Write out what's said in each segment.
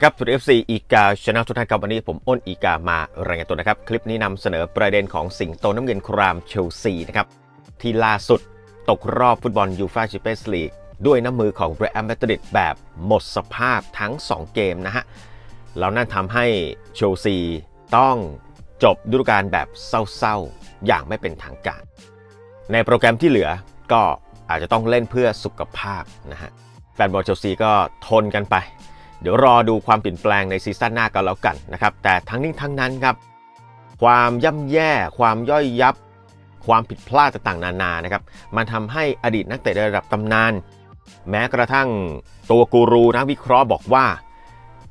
ดีครับสุด FC อีกาช anel ทุกท่านครับวันนี้ผมอ้นอีกามารายงานตัวนะครับ คลิปนี้นำเสนอประเด็นของสิงโตน้ำเงินครามเชลซีนะครับ ที่ล่าสุดตกรอบฟุตบอลยูฟ่าแชมเปี้ยนส์ลีกด้วยน้ำมือของเรอัลมาดริดแบบหมดสภาพทั้ง 2 เกมนะฮะแล้วนั่นทำให้เชลซีต้องจบฤดูกาลแบบเศร้าๆ อย่างไม่เป็นทางการ ในโปรแกรมที่เหลือก็อาจจะต้องเล่นเพื่อสุขภาพนะฮะแฟนบอลเชลซีก็ทนกันไป เดี๋ยวรอดูความเปลี่ยนแปลงในซีซั่นหน้ากันแล้วกันนะครับ แต่ทั้งนี้ทั้งนั้นครับ ความย่ำแย่ ความย่อยยับ ความผิดพลาดต่างๆนานานะครับ มันทำให้อดีตนักเตะระดับตำนาน แม้กระทั่งตัวกูรูนักวิเคราะห์บอกว่า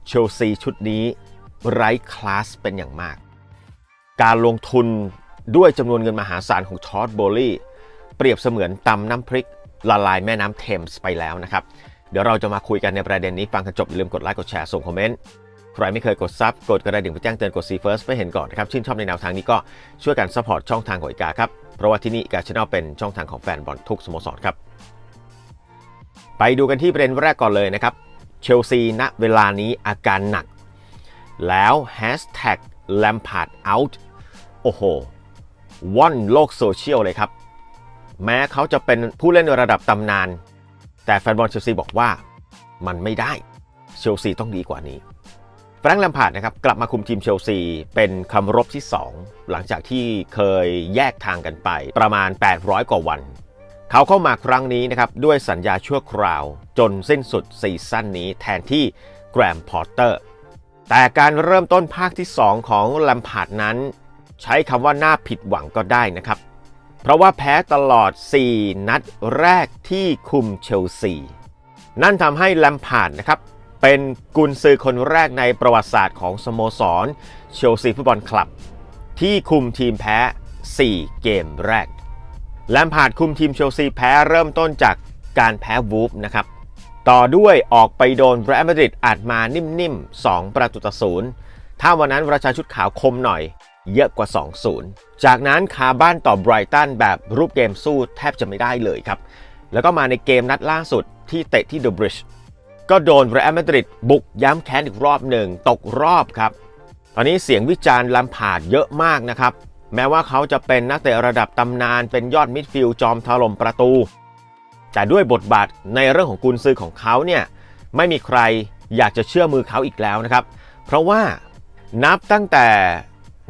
เชลซีชุดนี้ไร้คลาสเป็นอย่างมาก การลงทุนด้วยจำนวนเงินมหาศาลของทอดโบลี่เปรียบเสมือนตำน้ำพริกละลายแม่น้ำเทมส์ไปแล้วนะครับ เดี๋ยวเราจะมาคุยกันในประเด็นนี้ฟังกันจบอย่าลืมกดไลค์กดแชร์ส่งคอมเมนต์ใครไม่เคยกดซับกดกระดิ่งเพื่อแจ้งเตือนกด See First ไม่เห็นก่อนนะครับชื่นชอบในแนวทางนี้ก็ช่วยกันซัพพอร์ตช่องทางของอีกาครับเพราะว่าที่นี่อีกาชแนลเป็นช่องทางของแฟนบอลทุกสโมสรครับไปดูกันที่ประเด็นแรกก่อนเลยนะครับเชลซีณเวลานี้อาการหนัก แล้ว Hashtag Lampard out โอ้โหว่อนโลกโซเชียลเลยครับ แม้เขาจะเป็นผู้เล่นระดับตำนาน แต่แฟนบอลเชลซีบอกว่ามันไม่ได้เชลซีต้องดีกว่านี้แฟรงค์แลมพาร์ดนะครับกลับมาคุมทีมเชลซีเป็นคำรบที่ 2 หลังจากที่เคยแยกทางกันไปประมาณ 800 กว่าวัน เขาเข้ามาครั้งนี้นะครับด้วยสัญญาชั่วคราว จนสิ้นสุดซีซั่นนี้แทนที่แกรมพอร์เตอร์ แต่การเริ่มต้นภาคที่ 2 ของแลมพาร์ดนั้น ใช้คำว่าน่าผิดหวังก็ได้นะครับ ราะว่าแพ้ตลอด 4 นัดแรกที่คุมเชลซี นั่นทำให้แลมพาร์ดนะครับ เป็นกุนซือคนแรกในประวัติศาสตร์ของสโมสรเชลซีฟุตบอลคลับ ที่คุมทีมแพ้ 4 เกมแรก แลมพาร์ดคุมทีมเชลซีแพ้เริ่มต้นจากการแพ้วูฟนะครับ ต่อด้วยออกไปโดนเรอัลมาดริดอัดมานิ่มๆ 2 ประตูต่อศูนย์ถ้าวันนั้นราชาชุดขาวคมหน่อย เยอะกว่า 2-0 จากนั้นคาบ้านต่อไบรตันแบบรูปเกมสู้แทบจะไม่ได้เลยครับ แล้วก็มาในเกมนัดล่าสุดที่เตะที่เดอะบริดจ์ก็โดนเรอัลมาดริดบุกย้ำแค้นอีกรอบหนึ่งตกรอบครับ ตอนนี้เสียงวิจารณ์ลัมพาดเยอะมากนะครับ แม้ว่าเขาจะเป็นนักเตะระดับตำนานเป็นยอดมิดฟิลด์จอมถล่มประตู แต่ด้วยบทบาทในเรื่องของกุนซือของเขาเนี่ยไม่มีใครอยากจะเชื่อมือเขาอีกแล้วนะครับ เพราะว่านับตั้งแต่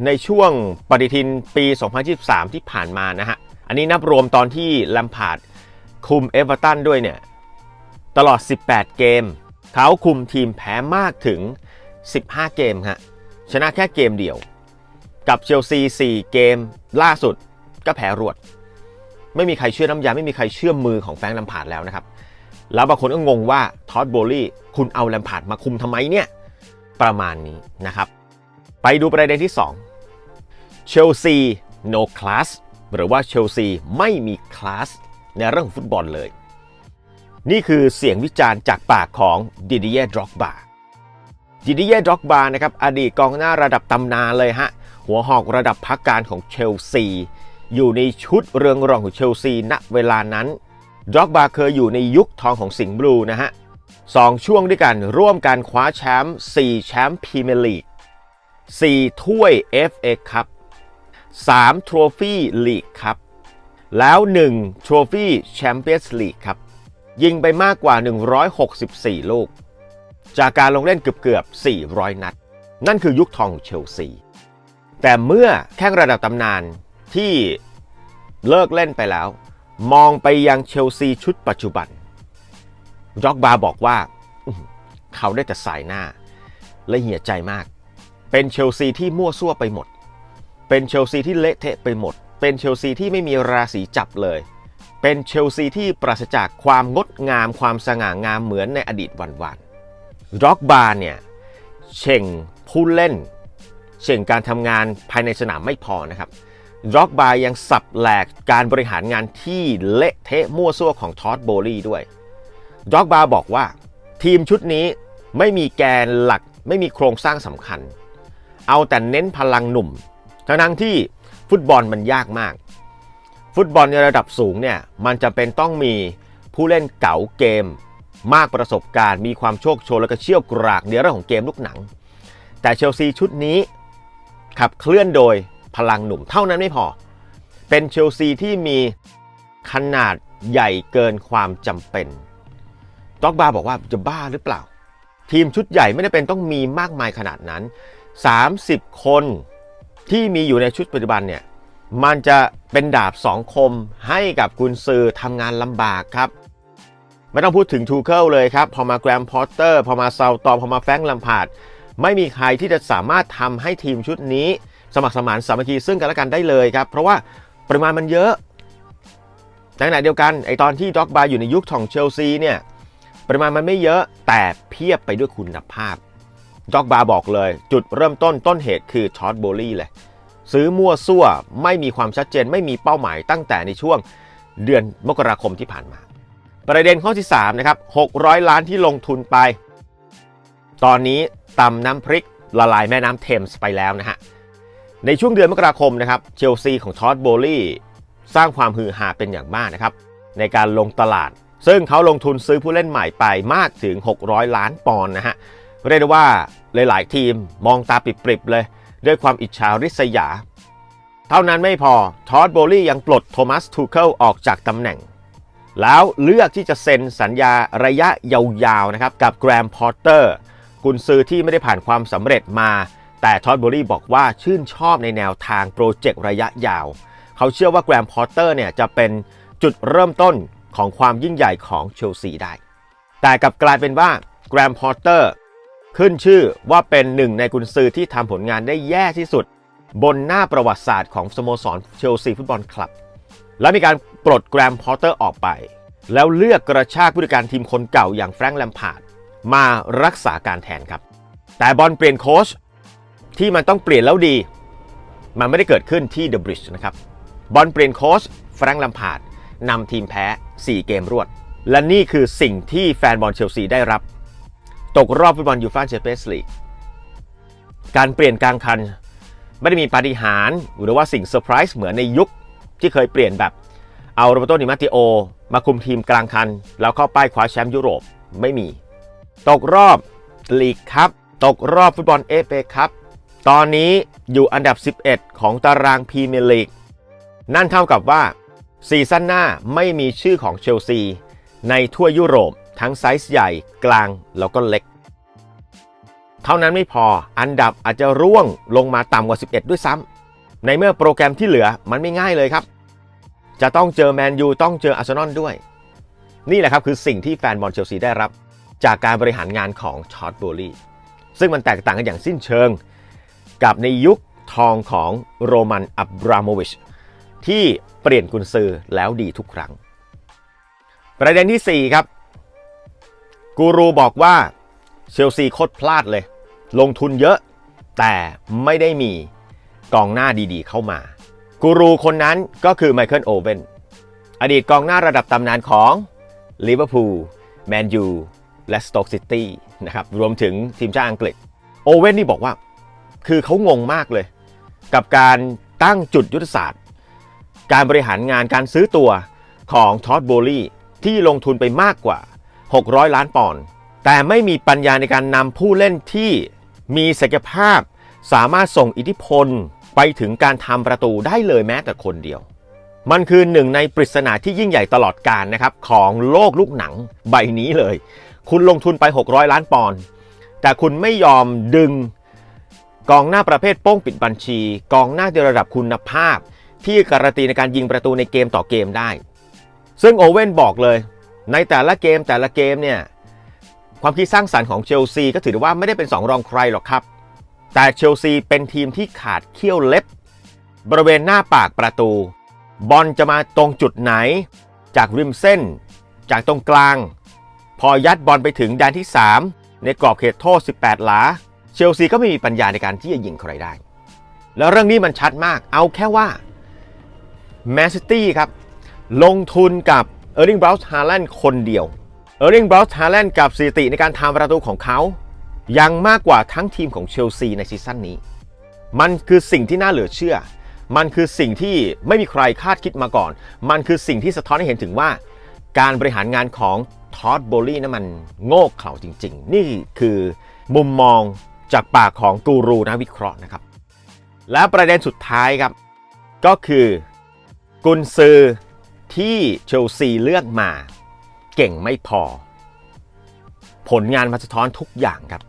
ในช่วงปฏิทินปี 2023 ที่ผ่านมานะฮะ อันนี้นับรวมตอนที่แลมพาร์ดคุมเอเวอร์ตันด้วยเนี่ย ตลอด 18 เกม เขาคุมทีมแพ้มากถึง 15 เกมฮะ ชนะแค่เกมเดียว กับเชลซี 4 เกมล่าสุดก็แพ้รวด ไม่มีใครเชื่อน้ำยา ไม่มีใครเชื่อมือของแฟงค์แลมพาร์ดแล้วนะครับ แล้วบางคนก็งงว่าท็อดโบลี่คุณเอาแลมพาร์ดมาคุมทำไมเนี่ย ประมาณนี้นะครับ ไปดูประเด็นที่ 2 เชลซี no class หรือว่าเชลซีไม่มีคลาสในเรื่องฟุตบอลเลย นี่คือเสียงวิจารณ์จากปากของดิดิเย่ดร็อกบาดิดิเย่ดร็อกบานะครับอดีตกองหน้าระดับตำนานเลยฮะ หัวหอกระดับพักการของเชลซี อยู่ในชุดเรืองรองของเชลซีณเวลานั้นดร็อกบาเคยอยู่ในยุคทองของสิงห์บลูนะฮะสองช่วงด้วยกันร่วมกันคว้าแชมป์4แชมป์พรีเมียร์ลีก4ถ้วย FA ครับ 3ทรฟี่ลีกครับ แล้ว1ทรฟี่แชมเปี้ยนส์ลีกครับ ยิงไปมากกว่า 164 ลูก จากการลงเล่นเกือบๆ 400 นัด นั่นคือยุคทองเชลซี แต่เมื่อแข้งระดับตำนานที่เลิกเล่นไปแล้ว มองไปยังเชลซีชุดปัจจุบันร็อกบาบอกว่า เขาได้แต่สายหน้า และเหี่ยใจมาก เป็นเชลซีที่มั่วซั่วไปหมด เป็นเชลซีที่เละเทะไปหมด เป็นเชลซีที่ไม่มีราศีจับเลย เป็นเชลซีที่ปราศจากความงดงามความสง่างามเหมือนในอดีตวันๆร็อกบาร์เนี่ยเช่งผู้เล่น เช่งการทำงานภายในสนามไม่พอนะครับร็อกบาร์ยังสับแหลกการบริหารงานที่เละเทะมั่วซั่วของทอดโบลี่ด้วยร็อกบาร์บอกว่า ทีมชุดนี้ไม่มีแกนหลักไม่มีโครงสร้างสำคัญ เอาแต่เน้นพลังหนุ่ม ทั้งที่ฟุตบอลมันยากมาก ฟุตบอลในระดับสูงเนี่ยมันจะเป็นต้องมีผู้เล่นเก๋าเกม มากประสบการณ์มีความโชคโชนและก็เชี่ยวกรากในเรื่องของเกมลูกหนัง แต่เชลซีชุดนี้ขับเคลื่อนโดยพลังหนุ่มเท่านั้นไม่พอ เป็นเชลซีที่มีขนาดใหญ่เกินความจำเป็นด็อกบาบอกว่าจะบ้าหรือเปล่า ทีมชุดใหญ่ไม่ได้เป็นต้องมีมากมายขนาดนั้น 30 คน ที่มีอยู่ในชุดปัจจุบันเนี่ยมันจะเป็นดาบสองคมให้กับกุนซือทำงานลำบากครับ ไม่ต้องพูดถึงทูเคิลเลยครับ พอมาแกรมพอตเตอร์ พอมาซาตอพอมาแฟงลัมพาด ไม่มีใครที่จะสามารถทำให้ทีมชุดนี้ สมัครสมานสามัคคีซึ่งกันและกันได้เลยครับ เพราะว่าปริมาณมันเยอะในขณะเดียวกันไอตอนที่ด็อกบาอยู่ในยุคของเชลซีเนี่ยปริมาณมันไม่เยอะแต่เพียบไปด้วยคุณภาพ ด็อกบาบอกเลย จุดเริ่มต้นต้นเหตุคือชอตโบลี่เลย ซื้อมั่วซั่วไม่มีความชัดเจนไม่มีเป้าหมายตั้งแต่ในช่วงเดือนมกราคมที่ผ่านมา ประเด็นข้อที่3นะครับ600 ล้านที่ลงทุนไป ตอนนี้ตำน้ำพริกละลายแม่น้ำเทมส์ไปแล้วนะฮะในช่วงเดือนมกราคมนะครับเชลซีของทอดโบลี่สร้างความฮือฮาเป็นอย่างมากนะครับในการลงตลาด ซึ่งเขาลงทุนซื้อผู้เล่นใหม่ไปมากถึง 600 ล้านปอนด์นะฮะ เรียกได้ว่าหลายๆทีมมองตาปริบๆเลย ด้วยความอิจฉาริษยา เท่านั้นไม่พอทอดโบลี่ยังปลดโทมัสทูเคิลออกจากตำแหน่ง แล้วเลือกที่จะเซ็นสัญญาระยะยาวๆนะครับกับแกรมพอร์เตอร์กุนซือที่ไม่ได้ผ่านความสำเร็จมา แต่ทอดโบลี่บอกว่าชื่นชอบในแนวทางโปรเจกต์ระยะยาว เขาเชื่อว่าแกรมพอร์เตอร์เนี่ยจะเป็นจุดเริ่มต้นของความยิ่งใหญ่ของเชลซีได้ แต่กลับกลายเป็นว่าแกรมพอร์เตอร์ ขึ้นชื่อว่าเป็นหนึ่งในกุนซือที่ทำผลงานได้แย่ที่สุด บนหน้าประวัติศาสตร์ของสโมสรเชลซีฟุตบอลคลับ และมีการปลดแกรมพอร์เตอร์ออกไป แล้วเลือกกระชากผู้จัดการทีมคนเก่าอย่างแฟรงค์แลมพาร์ดมารักษาการแทนครับ แต่บอลเปลี่ยนโค้ชที่มันต้องเปลี่ยนแล้วดี มันไม่ได้เกิดขึ้นที่เดอะบริดจ์นะครับบอลเปลี่ยนโค้ชแฟรงค์แลมพาร์ดนำทีมแพ้ 4 เกมรวด และนี่คือสิ่งที่แฟนบอลเชลซีได้รับ ตกรอบฟุตบอลยูฟ่าแชมเปี้ยนส์ลีกการเปลี่ยนกลางคัน ไม่ได้มีปาฏิหาริย์หรือว่าสิ่งเซอร์ไพรส์เหมือนในยุคที่เคยเปลี่ยนแบบ เอาโรเบโตนิมาติโอ มาคุมทีมกลางคัน แล้วเข้าป้ายคว้าแชมป์ยุโรปไม่มี ตกรอบลีกครับตกรอบฟุตบอลเอฟเอครับตอนนี้อยู่อันดับ 11 ของตารางพรีเมียร์ลีกนั่นเท่ากับว่าซีซั่นหน้าไม่มีชื่อของเชลซีในทั่วยุโรป ทั้งไซส์ใหญ่กลางแล้วก็เล็ก เท่านั้นไม่พออันดับอาจจะร่วงลงมาต่ำกว่า 11 ด้วยซ้ำในเมื่อโปรแกรมที่เหลือมันไม่ง่ายเลยครับ จะต้องเจอแมนยูต้องเจออาร์เซนอลด้วย นี่แหละครับคือสิ่งที่แฟนบอลเชลซีได้รับ จากการบริหารงานของชอตโบลีซึ่งมันแตกต่างกันอย่างสิ้นเชิง กับในยุคทองของโรมันอับราโมวิชที่เปลี่ยนกุนซือแล้วดีทุกครั้ง ประเด็นที่ 4 ครับ กูรูบอกว่าเชลซีโคตรพลาดเลย ลงทุนเยอะ แต่ไม่ได้มีกองหน้าดีๆ เข้ามา กูรูคนนั้นก็คือไมเคิลโอเวนอดีตกองหน้าระดับตำนานของลิเวอร์พูลแมนยูและสโตกซิตี้นะครับรวมถึงทีมชาติอังกฤษ โอเว่นนี่บอกว่า คือเขางงมากเลย กับการตั้งจุดยุทธศาสตร์ การบริหารงานการซื้อตัวของทอดโบลี่ที่ลงทุนไปมากกว่า 600 ล้านปอนด์แต่ไม่มีปัญญาในการนำผู้เล่นที่มีศักยภาพ สามารถส่งอิทธิพลไปถึงการทำประตูได้เลยแม้แต่คนเดียว มันคือหนึ่งในปริศนาที่ยิ่งใหญ่ตลอดกาลนะครับของโลกลูกหนังใบนี้เลย คุณลงทุนไป 600 ล้านปอนด์แต่คุณไม่ยอมดึงกองหน้าประเภทโป้งปิดบัญชี กองหน้าในระดับคุณภาพ ที่การันตีในการยิงประตูในเกมต่อเกมได้ ซึ่งโอเว่นบอกเลย ในแต่ละเกมแต่ละเกมเนี่ยความคิดสร้างสรรค์ของเชลซีก็ถือว่าไม่ได้เป็นสองรองใครหรอกครับ แต่เชลซีเป็นทีมที่ขาดเขี้ยวเล็บ บริเวณหน้าปากประตู บอลจะมาตรงจุดไหน จากริมเส้น จากตรงกลาง พอยัดบอลไปถึงแดนที่ 3 ในกรอบเขตโทษ 18 หลา เชลซีก็ไม่มีปัญญาในการที่จะยิงใครได้ แล้วเรื่องนี้มันชัดมากเอาแค่ว่าแมนซิตี้ครับลงทุนกับ ออร์ลิงบราวส์ฮาแลนด์คนเดียวเออร์ลิงบราวส์ฮาแลนด์กับสถิติในการทำประตูของเขา ยังมากกว่าทั้งทีมของเชลซีในซีซั่นนี้ มันคือสิ่งที่น่าเหลือเชื่อ มันคือสิ่งที่ไม่มีใครคาดคิดมาก่อน มันคือสิ่งที่สะท้อนให้เห็นถึงว่า การบริหารงานของทอดโบลี่นั้นมันโง่เขลาจริง ๆ นี่คือมุมมองจากปากของกูรูนักวิเคราะห์นะครับ และประเด็นสุดท้ายครับ ก็คือ กุนซือ ที่เชลซีเลือกมาเก่งไม่พอ ผลงานมาสะท้อนทุกอย่างครับ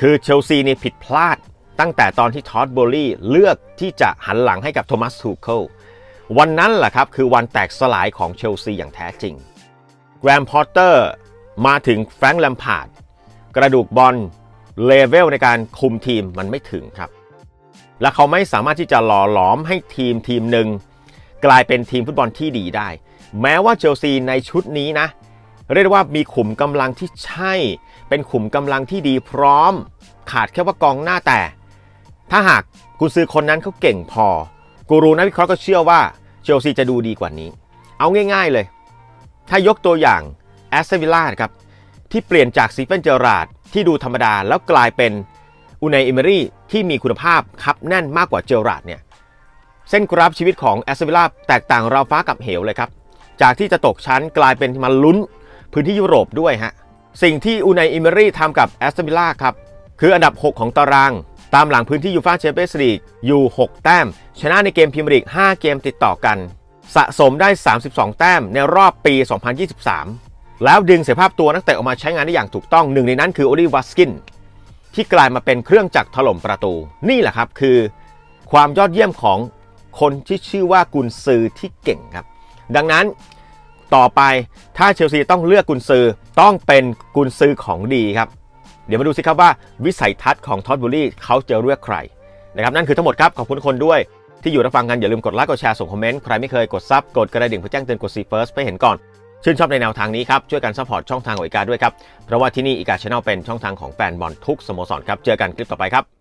คือเชลซีนี่ผิดพลาดตั้งแต่ตอนที่ทอดโบลี่เลือกที่จะหันหลังให้กับโทมัสทูเคิลวันนั้นแหละครับคือวันแตกสลายของเชลซีอย่างแท้จริงแกรมพอตเตอร์มาถึงแฟรงค์แลมพาร์ดกระดูกบอลเลเวลในการคุมทีมมันไม่ถึงครับ และเขาไม่สามารถที่จะหล่อหลอมให้ทีมทีมหนึ่ง กลายเป็นทีมฟุตบอลที่ดีได้ แม้ว่าเชลซีในชุดนี้นะ เรียกว่ามีขุมกำลังที่ใช่ เป็นขุมกำลังที่ดีพร้อม ขาดแค่ว่ากองหน้าแต่ ถ้าหากกุซือคนนั้นเขาเก่งพอ กูรูนักวิเคราะห์ก็เชื่อว่าเชลซีจะดูดีกว่านี้ เอาง่าย ๆเลย ถ้ายกตัวอย่างแอสเซวิล่าครับที่เปลี่ยนจากซีเฟนเจอราร์ดที่ดูธรรมดาแล้วกลายเป็นอูนายเอเมรี่ที่มีคุณภาพคับแน่นมากกว่าเจอราร์ดเนี่ย เส้นกราฟชีวิตของแอสเซวิล่าแตกต่างราวฟ้ากับเหวเลยครับ จากที่จะตกชั้นกลายเป็นมาลุ้นพื้นที่ยุโรปด้วยฮะ สิ่งที่อูนายเอเมรี่ทำกับแอสเซวิล่าครับ คืออันดับ 6 ของตาราง ตามหลังพื้นที่ยูฟาแชมเปี้ยนส์ลีกอยู่ 6 แต้ม ชนะในเกมพรีเมียร์ลีก 5 เกมติดต่อกัน สะสมได้ 32 แต้มในรอบปี 2023 แล้วดึงเสียภาพตัวนักเตะออกมาใช้งานได้อย่างถูกต้องหนึ่งในนั้นคือโอลิวัสกินที่กลายมาเป็นเครื่องจักรถล่มประตู นี่แหละครับคือ ความยอดเยี่ยมของ คนที่ชื่อว่ากุนซือที่เก่งครับ ดังนั้นต่อไปถ้าเชลซีต้องเลือกกุนซือต้องเป็นกุนซือของดีครับ เดี๋ยวมาดูสิครับว่าวิสัยทัศน์ของท็อตบูรี่เขาจะเลือกใครนะครับนั่นคือทั้งหมดครับ ขอบคุณคนด้วยที่อยู่รับฟังกันอย่าลืมกดไลค์กดแชร์ส่งคอมเมนต์ใครไม่เคยกดซับกดกระดิ่งเพื่อแจ้งเตือนกดซีเฟิร์สไปเห็นก่อนชื่นชอบในแนวทางนี้ครับ ช่วยกันซัพพอร์ตช่องทางของอีกาด้วยครับ เพราะว่าที่นี่อีกาช n แนลเป็นช่องทางของแฟนบอลทุกสโมสรครับ เจอกันคลิปต่อไปครับ